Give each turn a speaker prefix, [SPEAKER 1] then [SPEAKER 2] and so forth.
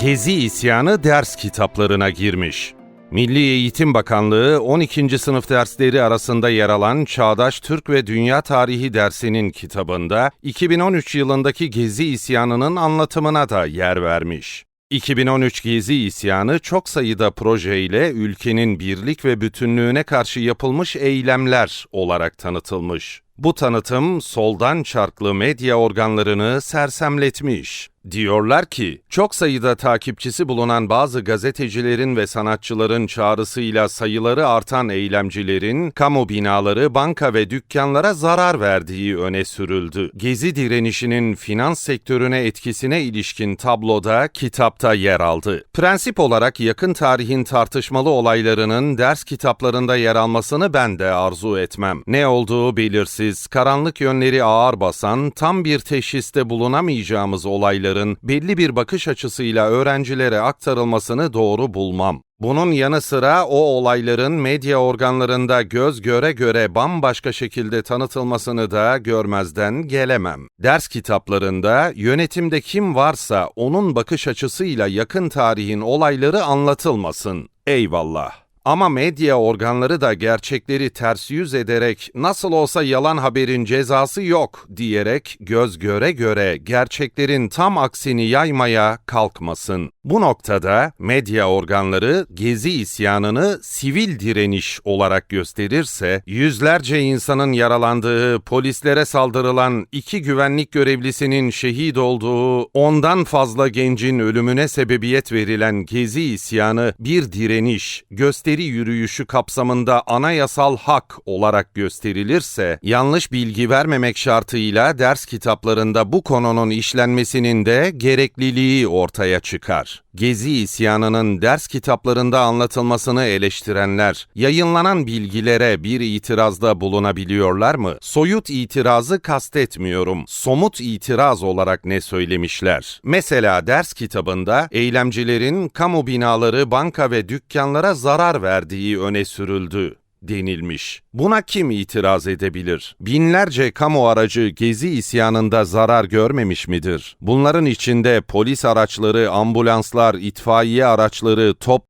[SPEAKER 1] Gezi isyanı ders kitaplarına girmiş. Milli Eğitim Bakanlığı 12. sınıf dersleri arasında yer alan Çağdaş Türk ve Dünya Tarihi dersinin kitabında 2013 yılındaki Gezi isyanının anlatımına da yer vermiş. 2013 Gezi isyanı çok sayıda projeyle ülkenin birlik ve bütünlüğüne karşı yapılmış eylemler olarak tanıtılmış. Bu tanıtım soldan çarklı medya organlarını sersemletmiş. Diyorlar ki, çok sayıda takipçisi bulunan bazı gazetecilerin ve sanatçıların çağrısıyla sayıları artan eylemcilerin, kamu binaları, banka ve dükkanlara zarar verdiği öne sürüldü. Gezi direnişinin finans sektörüne etkisine ilişkin tabloda kitapta yer aldı. Prensip olarak yakın tarihin tartışmalı olaylarının ders kitaplarında yer almasını ben de arzu etmem. Ne olduğu belirsiz, karanlık yönleri ağır basan, tam bir teşhiste bulunamayacağımız olayların belli bir bakış açısıyla öğrencilere aktarılmasını doğru bulmam. Bunun yanı sıra o olayların medya organlarında göz göre göre bambaşka şekilde tanıtılmasını da görmezden gelemem. Ders kitaplarında yönetimde kim varsa onun bakış açısıyla yakın tarihin olayları anlatılmasın. Eyvallah. Ama medya organları da gerçekleri ters yüz ederek nasıl olsa yalan haberin cezası yok diyerek göz göre göre gerçeklerin tam aksini yaymaya kalkmasın. Bu noktada medya organları Gezi isyanını sivil direniş olarak gösterirse, yüzlerce insanın yaralandığı, polislere saldırılan iki güvenlik görevlisinin şehit olduğu, ondan fazla gencin ölümüne sebebiyet verilen Gezi isyanı bir direniş, gösteri yürüyüşü kapsamında anayasal hak olarak gösterilirse, yanlış bilgi vermemek şartıyla ders kitaplarında bu konunun işlenmesinin de gerekliliği ortaya çıkar. Gezi isyanının ders kitaplarında anlatılmasını eleştirenler, yayınlanan bilgilere bir itirazda bulunabiliyorlar mı? Soyut itirazı kastetmiyorum. Somut itiraz olarak ne söylemişler? Mesela ders kitabında eylemcilerin kamu binaları, banka ve dükkanlara zarar verdiği öne sürüldü denilmiş. Buna kim itiraz edebilir? Binlerce kamu aracı gezi isyanında zarar görmemiş midir? Bunların içinde polis araçları, ambulanslar, itfaiye araçları, top